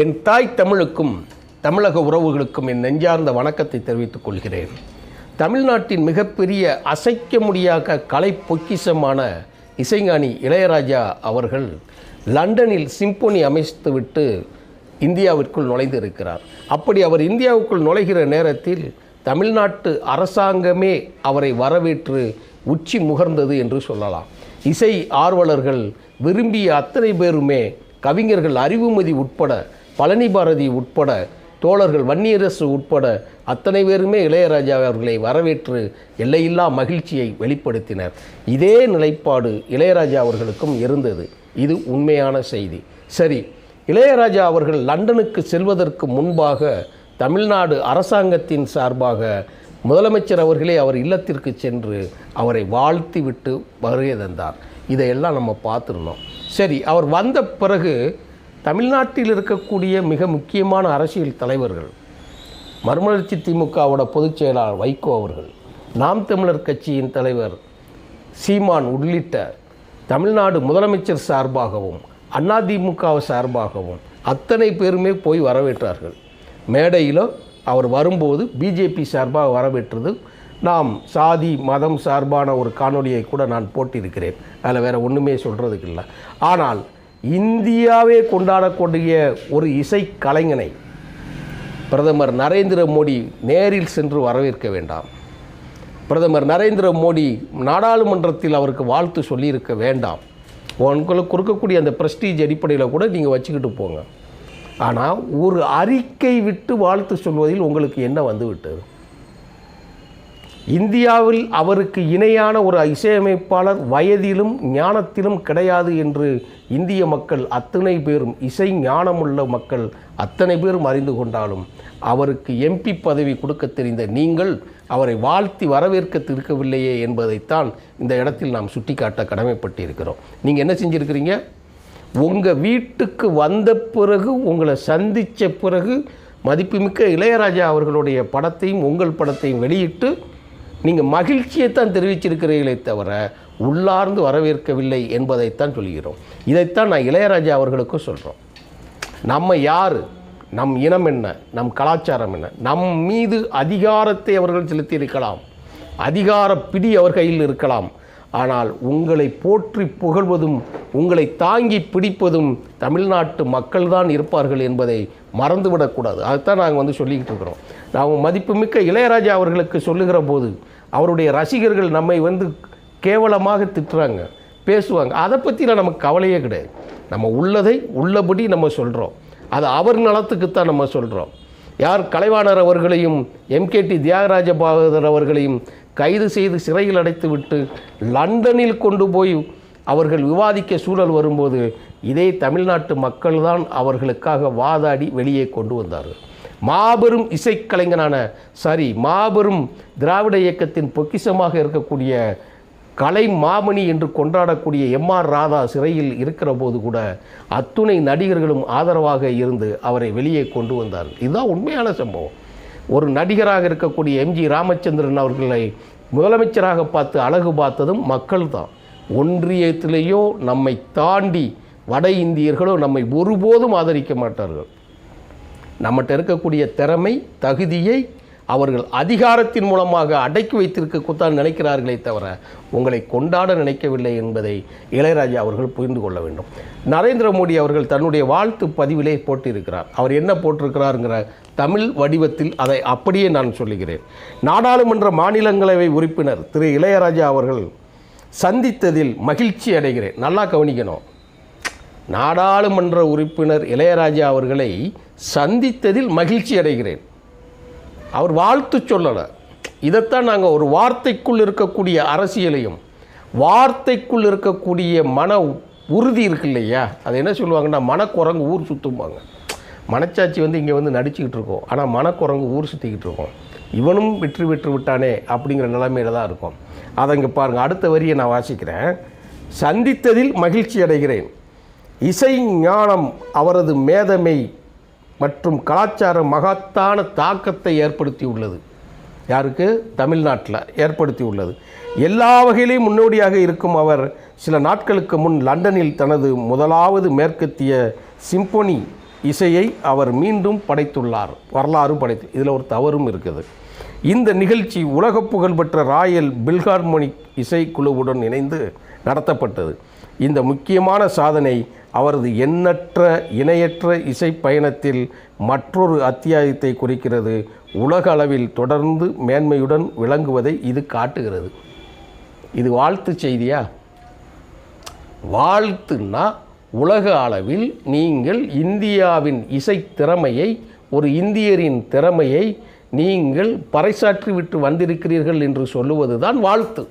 என் தாய் தமிழுக்கும் தமிழக உறவுகளுக்கும் என் நெஞ்சார்ந்த வணக்கத்தை தெரிவித்துக் கொள்கிறேன். தமிழ்நாட்டின் மிகப்பெரிய அசைக்க முடியாத கலை பொக்கிஷமான இசைஞானி இளையராஜா அவர்கள் லண்டனில் சிம்பொனி அமைத்துவிட்டு இந்தியாவிற்குள் நுழைந்து இருக்கிறார் அப்படி அவர் இந்தியாவுக்குள் நுழைகிற நேரத்தில் தமிழ்நாட்டு அரசாங்கமே அவரை வரவேற்று உச்சி முகர்ந்தது என்று சொல்லலாம். இசை ஆர்வலர்கள் விரும்பிய அத்தனை பேருமே கவிஞர்கள் அறிவுமதி உட்பட பழனி பாரதி உட்பட தோழர்கள் வன்னியரசு உட்பட அத்தனை பேருமே இளையராஜா அவர்களை வரவேற்று எல்லையில்லா மகிழ்ச்சியை வெளிப்படுத்தினர். இதே நிலைப்பாடு இளையராஜா அவர்களுக்கும் இருந்தது. இது உண்மையான செய்தி. சரி இளையராஜா அவர்கள் லண்டனுக்கு செல்வதற்கு முன்பாக தமிழ்நாடு அரசாங்கத்தின் சார்பாக முதலமைச்சர் அவர்களே அவர் இல்லத்திற்கு சென்று அவரை வாழ்த்தி விட்டு வருகை தந்தார். இதையெல்லாம் நம்ம பார்த்துருந்தோம். சரி அவர் வந்த பிறகு தமிழ்நாட்டில் இருக்கக்கூடிய மிக முக்கியமான அரசியல் தலைவர்கள் மறுமலர்ச்சி திமுகவோட பொதுச் செயலாளர் வைகோ அவர்கள் நாம் தமிழர் கட்சியின் தலைவர் சீமான் உள்ளிட்ட தமிழ்நாடு முதலமைச்சர் சார்பாகவும் அதிமுக சார்பாகவும் அத்தனை பேருமே போய் வரவேற்றார்கள். மேடையில் அவர் வரும்போது பிஜேபி சார்பாக வரவேற்றது நாம் சாதி மதம் சார்பான ஒரு காணொலியை கூட நான் போட்டிருக்கிறேன். அதில் வேறு ஒன்றுமே சொல்கிறதுக்கு இல்லை. ஆனால் இந்தியாவே கொண்டாடக்கூடிய ஒரு இசை கலைஞனை பிரதமர் நரேந்திர மோடி நேரில் சென்று வரவேற்க வேண்டாம். பிரதமர் நரேந்திர மோடி நாடாளுமன்றத்தில் அவருக்கு வாழ்த்து சொல்லியிருக்க வேண்டாம். உங்களுக்கு கொடுக்கக்கூடிய அந்த பிரஸ்டீஜ் அடிப்படையில் கூட நீங்கள் வச்சுக்கிட்டு போங்க. ஆனால் ஒரு அறிக்கை விட்டு வாழ்த்து சொல்வதில் உங்களுக்கு என்ன வந்துவிட்டது இந்தியாவில் அவருக்கு இணையான ஒரு இசையமைப்பாளர் வயதிலும் ஞானத்திலும் கிடையாது என்று இந்திய மக்கள் அத்தனை பேரும் இசை ஞானமுள்ள மக்கள் அத்தனை பேரும் அறிந்து கொண்டாலும் அவருக்கு எம்பி பதவி கொடுக்க தெரிந்த நீங்கள் அவரை வாழ்த்தி வரவேற்க இருக்கவில்லையே என்பதைத்தான் இந்த இடத்தில் நாம் சுட்டிக்காட்ட கடமைப்பட்டிருக்கிறோம். நீங்கள் என்ன செஞ்சுருக்கிறீங்க? உங்கள் வீட்டுக்கு வந்த பிறகு உங்களை சந்தித்த பிறகு மதிப்புமிக்க இளையராஜா அவர்களுடைய படத்தையும் உங்கள் படத்தையும் வெளியிட்டு நீங்கள் மகிழ்ச்சியைத்தான் தெரிவிச்சிருக்கிறீர்களே தவிர உள்ளார்ந்து வரவேற்கவில்லை என்பதைத்தான் சொல்கிறோம். இதைத்தான் நான் இளையராஜா அவர்களுக்கும் சொல்கிறோம் நம்ம யார்? நம் இனம் என்ன? நம் கலாச்சாரம் என்ன? நம் மீது அதிகாரத்தை அவர்கள் செலுத்தியிருக்கலாம் அதிகார பிடி அவர் கையில் இருக்கலாம். ஆனால் உங்களை போற்றி புகழ்வதும் உங்களை தாங்கி பிடிப்பதும் தமிழ்நாட்டு மக்கள்தான் இருப்பார்கள் என்பதை மறந்துவிடக்கூடாது. அதுதான் நாங்கள் வந்து சொல்லிக்கிட்டு இருக்கிறோம். நாம் மதிப்புமிக்க இளையராஜா அவர்களுக்கு சொல்லுகிற போது அவருடைய ரசிகர்கள் நம்மை வந்து கேவலமாக திட்டுறாங்க பேசுவாங்க. அதை பற்றிலாம் நமக்கு கவலையே கிடையாது. நம்ம உள்ளதை உள்ளபடி நம்ம சொல்கிறோம் அது அவர் நலத்துக்குத்தான் நம்ம சொல்கிறோம் யார் கலைவாணர் அவர்களையும் எம்கேடி தியாகராஜ பாகவதர் அவர்களையும் கைது செய்து சிறையில் அடைத்து விட்டு லண்டனில் கொண்டு போய் அவர்கள் விவாதிக்க சூழல் வரும்போது இதே தமிழ்நாட்டு மக்கள்தான் அவர்களுக்காக வாதாடி வெளியே கொண்டு வந்தார்கள். மாபெரும் இசைக்கலைஞனான சாரி மாபெரும் திராவிட இயக்கத்தின் பொக்கிஷமாக இருக்கக்கூடிய கலை மாமணி என்று கொண்டாடக்கூடிய எம்ஆர் ராதா சிறையில் இருக்கிற போது கூட அத்துணை நடிகர்களும் ஆதரவாக இருந்து அவரை வெளியே கொண்டு வந்தார்கள். இதுதான் உண்மையான சம்பவம். ஒரு நடிகராக இருக்கக்கூடிய எம்ஜி ராமச்சந்திரன் அவர்களை முதலமைச்சராக பார்த்து அழகு பார்த்ததும் மக்கள் தான் ஒன்றியத்திலேயோ நம்மை தாண்டி வட இந்தியர்களோ நம்மை ஒருபோதும் ஆதரிக்க மாட்டார்கள். நம்மகிட்ட இருக்கக்கூடிய திறமை தகுதியை அவர்கள் அதிகாரத்தின் மூலமாக அடக்கி வைத்திருக்கத்தான் நினைக்கிறார்களே தவிர உங்களை கொண்டாட நினைக்கவில்லை என்பதை இளையராஜா அவர்கள் புரிந்து கொள்ள வேண்டும். நரேந்திர மோடி அவர்கள் தன்னுடைய வாழ்த்து பதிவிலே போட்டிருக்கிறார். அவர் என்ன போட்டிருக்கிறாருங்கிற தமிழ் வடிவத்தில் அதை அப்படியே நான் சொல்லுகிறேன். நாடாளுமன்ற மாநிலங்களவை உறுப்பினர் திரு இளையராஜா அவர்கள் சந்தித்ததில் மகிழ்ச்சி அடைகிறேன். நல்லா கவனிக்கணும். நாடாளுமன்ற உறுப்பினர் இளையராஜா அவர்களை சந்தித்ததில் மகிழ்ச்சி அடைகிறேன். அவர் வாழ்த்து சொல்லலை. இதைத்தான் நாங்கள் ஒரு வார்த்தைக்குள் இருக்கக்கூடிய அரசியலையும் வார்த்தைக்குள் இருக்கக்கூடிய மன உறுதி இருக்கு இல்லையா? அது என்ன சொல்லுவாங்கன்னா மனக்குரங்கு ஊர் சுற்றும்பாங்க மனச்சாட்சி வந்து இங்கே வந்து நடிச்சுக்கிட்டு இருக்கோம். ஆனால் மனக்குரங்கு ஊர் சுற்றிக்கிட்டு இருக்கோம். இவனும் வெற்றி பெற்று விட்டானே அப்படிங்கிற நிலைமையில தான் இருக்கும். அதை இங்கே பாருங்கள் அடுத்த வரியை நான் வாசிக்கிறேன். சந்தித்ததில் மகிழ்ச்சி அடைகிறேன். இசை ஞானம் அவரது மேதமை மற்றும் கலாச்சார மகத்தான தாக்கத்தை ஏற்படுத்தி உள்ளது யாருக்கு? தமிழ்நாட்டில் ஏற்படுத்தி உள்ளது எல்லா வகையிலையும் முன்னோடியாக இருக்கும் அவர் சில நாட்களுக்கு முன் லண்டனில் தனது முதலாவது மேற்கத்திய சிம்பொனி இசையை அவர் மீண்டும் படைத்துள்ளார். வரலாறு படைத்து இதில் ஒரு தவறும் இருக்குது. இந்த நிகழ்ச்சி உலக புகழ்பெற்ற ராயல் பில்ஹார்மோனிக் இசைக்குழுவுடன் இணைந்து நடத்தப்பட்டது. இந்த முக்கியமான சாதனை அவரது எண்ணற்ற இணையற்ற இசை பயணத்தில் மற்றொரு அத்தியாயத்தை குறிக்கிறது. உலக அளவில் தொடர்ந்து மேன்மையுடன் விளங்குவதை இது காட்டுகிறது. இது வாழ்த்து செய்தியா? வாழ்த்துன்னா உலக அளவில் நீங்கள் இந்தியாவின் இசை திறமையை ஒரு இந்தியரின் திறமையை நீங்கள் பறைசாற்றி விட்டு வந்திருக்கிறீர்கள் என்று சொல்லுவது தான் வாழ்த்து.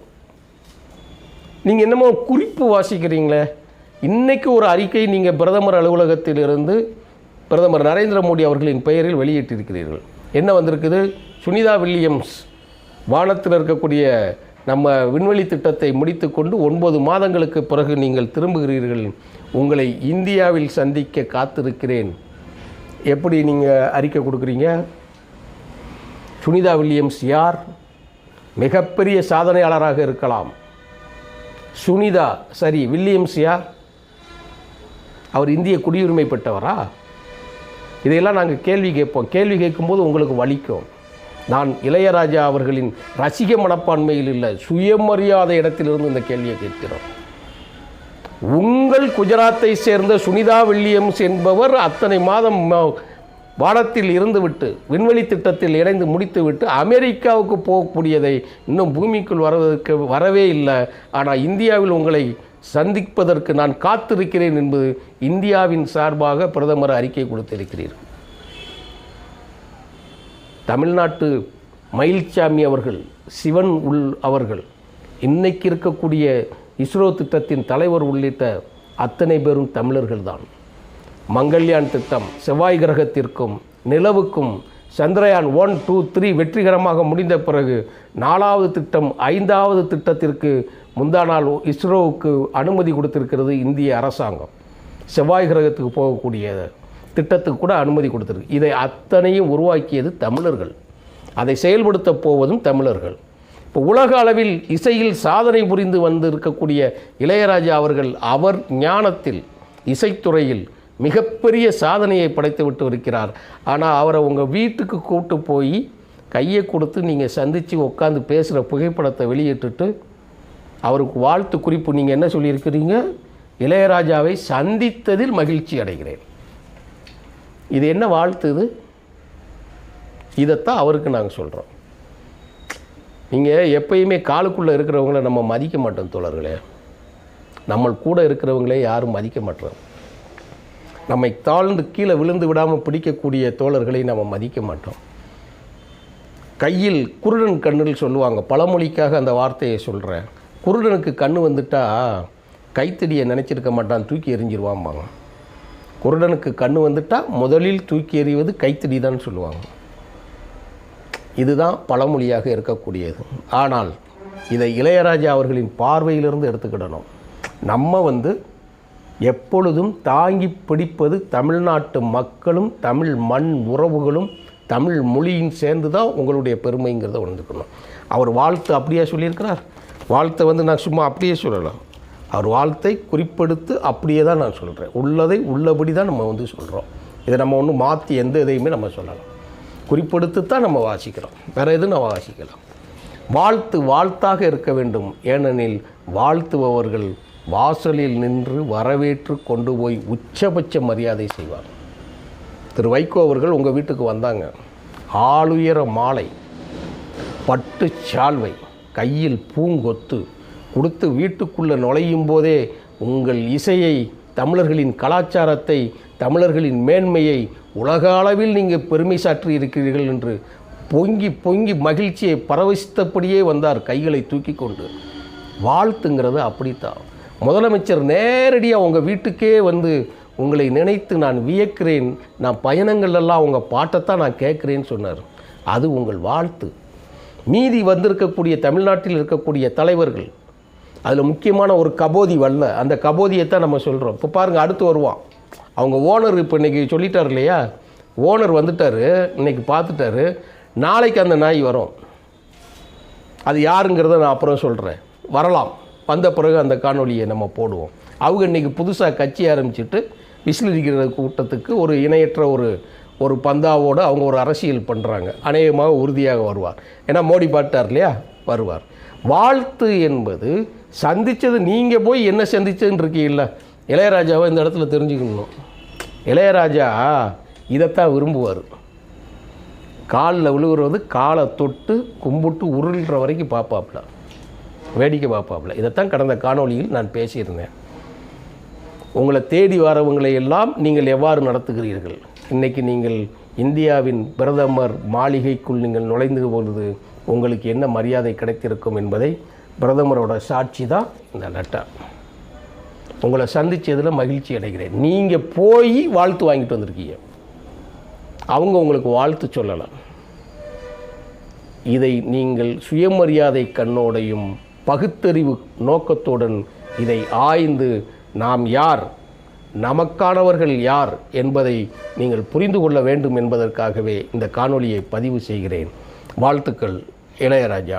நீங்கள் என்னமோ குறிப்பு வாசிக்கிறீங்களே. இன்றைக்கு ஒரு அறிக்கை நீங்கள் பிரதமர் அலுவலகத்திலிருந்து பிரதமர் நரேந்திர மோடி அவர்களின் பெயரில் வெளியிட்டிருக்கிறீர்கள். என்ன வந்திருக்குது? சுனிதா வில்லியம்ஸ் வானத்தில் இருக்கக்கூடிய நம்ம விண்வெளி திட்டத்தை முடித்துக்கொண்டு ஒன்பது மாதங்களுக்கு பிறகு நீங்கள் திரும்புகிறீர்கள். உங்களை இந்தியாவில் சந்திக்க காத்திருக்கிறேன். எப்படி நீங்கள் அறிக்கை கொடுக்குறீங்க? சுனிதா வில்லியம்ஸ் யார்? மிகப்பெரிய சாதனையாளராக இருக்கலாம். சுனிதா சரி வில்லியம்ஸ் யார்? அவர் இந்திய குடியுரிமை பெற்றவரா? இதையெல்லாம் நாங்கள் கேள்வி கேட்போம். கேள்வி கேட்கும்போது உங்களுக்கு வலிக்கும். நான் இளையராஜா அவர்களின் ரசிக மனப்பான்மையில் இல்லை சுயமரியாதை இடத்திலிருந்து இந்த கேள்வியை கேட்கிறோம். உங்கள் குஜராத்தை சேர்ந்த சுனிதா வில்லியம்ஸ் என்பவர் அத்தனை மாதம் வானத்தில் இருந்துவிட்டு விண்வெளி திட்டத்தில் இணைந்து முடித்துவிட்டு அமெரிக்காவுக்கு போகக்கூடியதை இன்னும் பூமிக்குள் வருவதற்கு வரவே இல்லை. ஆனால் இந்தியாவில் உங்களை சந்திப்பதற்கு நான் காத்திருக்கிறேன் என்பது இந்தியாவின் சார்பாக பிரதமர் அறிக்கை கொடுத்திருக்கிறீர். தமிழ்நாட்டு மயில்சாமி அவர்கள் சிவன் உள் அவர்கள் இன்னைக்கு இருக்கக்கூடிய இஸ்ரோ திட்டத்தின் தலைவர் உள்ளிட்ட அத்தனை பேரும் தமிழர்கள்தான். மங்கள்யான் திட்டம் செவ்வாய் கிரகத்திற்கும் நிலவுக்கும் சந்திரயான் ஒன் டூ த்ரீ வெற்றிகரமாக முடிந்த பிறகு நாலாவது திட்டம் ஐந்தாவது திட்டத்திற்கு முந்தா நாள் இஸ்ரோவுக்கு அனுமதி கொடுத்திருக்கிறது இந்திய அரசாங்கம். செவ்வாய் கிரகத்துக்கு போகக்கூடிய திட்டத்துக்கு கூட அனுமதி கொடுத்துருக்கு. இதை அத்தனையும் உருவாக்கியது தமிழர்கள். அதை செயல்படுத்த போவதும் தமிழர்கள். இப்போ உலக அளவில் இசையில் சாதனை புரிந்து வந்திருக்கக்கூடிய இளையராஜா அவர்கள் அவர் ஞானத்தில் இசைத்துறையில் மிகப்பெரிய சாதனையை படைத்து விட்டு இருக்கிறார். ஆனால் அவரை உங்கள் வீட்டுக்கு கூட்டு போய் கையை கொடுத்து நீங்கள் சந்தித்து உட்காந்து பேசுகிற புகைப்படத்தை வெளியிட்டுட்டு அவருக்கு வாழ்த்து குறிப்பு நீங்கள் என்ன சொல்லியிருக்கிறீங்க? இளையராஜாவை சந்தித்ததில் மகிழ்ச்சி அடைகிறேன். இது என்ன வாழ்த்து இது? இதைத்தான் அவருக்கு நாங்கள் சொல்கிறோம் நீங்கள் எப்பயுமே காலுக்குள்ளே இருக்கிறவங்கள நம்ம மதிக்க மாட்டோம் தோழர்களே. நம்ம கூட இருக்கிறவங்களே யாரும் மதிக்க மாட்டோம். நம்மை தாழ்ந்து கீழே விழுந்து விடாமல் பிடிக்கக்கூடிய தோழர்களை நம்ம மதிக்க மாட்டோம். கையில் குருடன் கண்ணில் சொல்லுவாங்க. பழமொழிக்காக அந்த வார்த்தையை சொல்கிறேன் குருடனுக்கு கண்ணு வந்துட்டா கைத்தடியை நினச்சிருக்க மாட்டான் தூக்கி எறிஞ்சிருவாம்பாங்க. குருடனுக்கு கண்ணு வந்துட்டால் முதலில் தூக்கி எறிவது கைத்தடி தான் சொல்லுவாங்க. இதுதான் பழமொழியாக இருக்கக்கூடியது. ஆனால் இதை இளையராஜா அவர்களின் பார்வையிலிருந்து எடுத்துக்கிடணும். நம்ம வந்து எப்பொழுதும் தாங்கி பிடிப்பது தமிழ்நாட்டு மக்களும் தமிழ் மண் உறவுகளும் தமிழ் மொழியும் சேர்ந்து தான் உங்களுடைய பெருமைங்கிறத உணர்ந்துக்கணும். அவர் வாழ்த்து அப்படியே சொல்லியிருக்கிறார். வாழ்த்தை வந்து நான் சும்மா அப்படியே சொல்லலாம். அவர் வாழ்த்தை குறிப்பெடுத்து அப்படியே தான் நான் சொல்கிறேன் உள்ளதை உள்ளபடி தான் நம்ம வந்து சொல்கிறோம் இதை நம்ம ஒன்றும் மாற்றி எந்த இதையுமே நம்ம சொல்லலாம். குறிப்பெடுத்து தான் நம்ம வாசிக்கிறோம். வேறு எதுவும் நம்ம வாசிக்கலாம். வாழ்த்து வாழ்த்தாக இருக்க வேண்டும். ஏனெனில் வாழ்த்துபவர்கள் வாசலில் நின்று வரவேற்று கொண்டு போய் உச்சபட்ச மரியாதை செய்வார். திரு வைகோ அவர்கள் உங்கள் வீட்டுக்கு வந்தாங்க. ஆளுயர மாலை பட்டு சால்வை கையில் பூங்கொத்து கொடுத்து வீட்டுக்குள்ளே நுழையும் போதே உங்கள் இசையை தமிழர்களின் கலாச்சாரத்தை தமிழர்களின் மேன்மையை உலக அளவில் நீங்கள் பெருமை சாற்றி இருக்கிறீர்கள் என்று பொங்கி பொங்கி மகிழ்ச்சியை பரவசித்தபடியே வந்தார் கைகளை தூக்கி கொண்டு. வாழ்த்துங்கிறது அப்படித்தான். முதலமைச்சர் நேரடியாக உங்கள் வீட்டுக்கே வந்து உங்களை நினைத்து நான் வியக்கிறேன் நான் பயணங்கள் எல்லாம் உங்கள் பாட்டைத்தான் நான் கேட்குறேன்னு சொன்னார். அது உங்கள் வாழ்த்து. மீதி வந்திருக்கக்கூடிய தமிழ்நாட்டில் இருக்கக்கூடிய தலைவர்கள் அதில் முக்கியமான ஒரு கபோதி வரல அந்த கபோதியை தான் நம்ம சொல்கிறோம் இப்போ பாருங்கள் அடுத்து வருவான். அவங்க ஓனர் இப்போ இன்றைக்கி சொல்லிட்டார் இல்லையா? ஓனர் வந்துட்டார் இன்னைக்கு பார்த்துட்டாரு நாளைக்கு அந்த நாய் வரும். அது யாருங்கிறத நான் அப்புறம் சொல்கிறேன் வரலாம். வந்த பிறகு அந்த காணொலியை நம்ம போடுவோம். அவங்க இன்றைக்கி புதுசாக கட்சி ஆரம்பிச்சிட்டு விசில் கூட்டத்துக்கு ஒரு இணையற்ற ஒரு ஒரு பந்தாவோடு அவங்க ஒரு அரசியல் பண்ணுறாங்க அநேகமாக உறுதியாக வருவார். ஏன்னா மோடி பாட்டார் இல்லையா? வருவார். வாழ்த்து என்பது சந்தித்தது நீங்கள் போய் என்ன சந்திச்சதுன்னு இருக்கீங்கள இளையராஜாவை இந்த இடத்துல தெரிஞ்சுக்கணும். இளையராஜா இதைத்தான் விரும்புவார். காலில் விழுகிறது காலை தொட்டு கும்பிட்டு உருள்ற வரைக்கும் பார்ப்பாப்புல வேடிக்கை பார்ப்பாப்புல. இதைத்தான் கடந்த காணொளியில் நான் பேசியிருந்தேன். உங்களை தேடி வரவங்களை எல்லாம் நீங்கள் எவ்வாறு நடத்துகிறீர்கள்? இன்றைக்கு நீங்கள் இந்தியாவின் பிரதமர் மாளிகைக்குள் நீங்கள் நுழைந்து பொழுது உங்களுக்கு என்ன மரியாதை கிடைத்திருக்கும் என்பதை பிரதமரோட சாட்சி தான் இந்த லெட்டர் உங்களை சந்தித்ததில் மகிழ்ச்சி அடைகிறேன். நீங்கள் போய் வாழ்த்து வாங்கிட்டு வந்திருக்கீங்க. அவங்க உங்களுக்கு வாழ்த்து சொல்லலாம் இதை நீங்கள் சுயமரியாதை கண்ணோடையும் பகுத்தறிவு நோக்கத்துடன் இதை ஆய்ந்து நாம் யார்? நமக்கானவர்கள் யார்? என்பதை நீங்கள் புரிந்து கொள்ள வேண்டும் என்பதற்காகவே இந்த காணொளியை பதிவு செய்கிறேன். வாழ்த்துக்கள் இளையராஜா.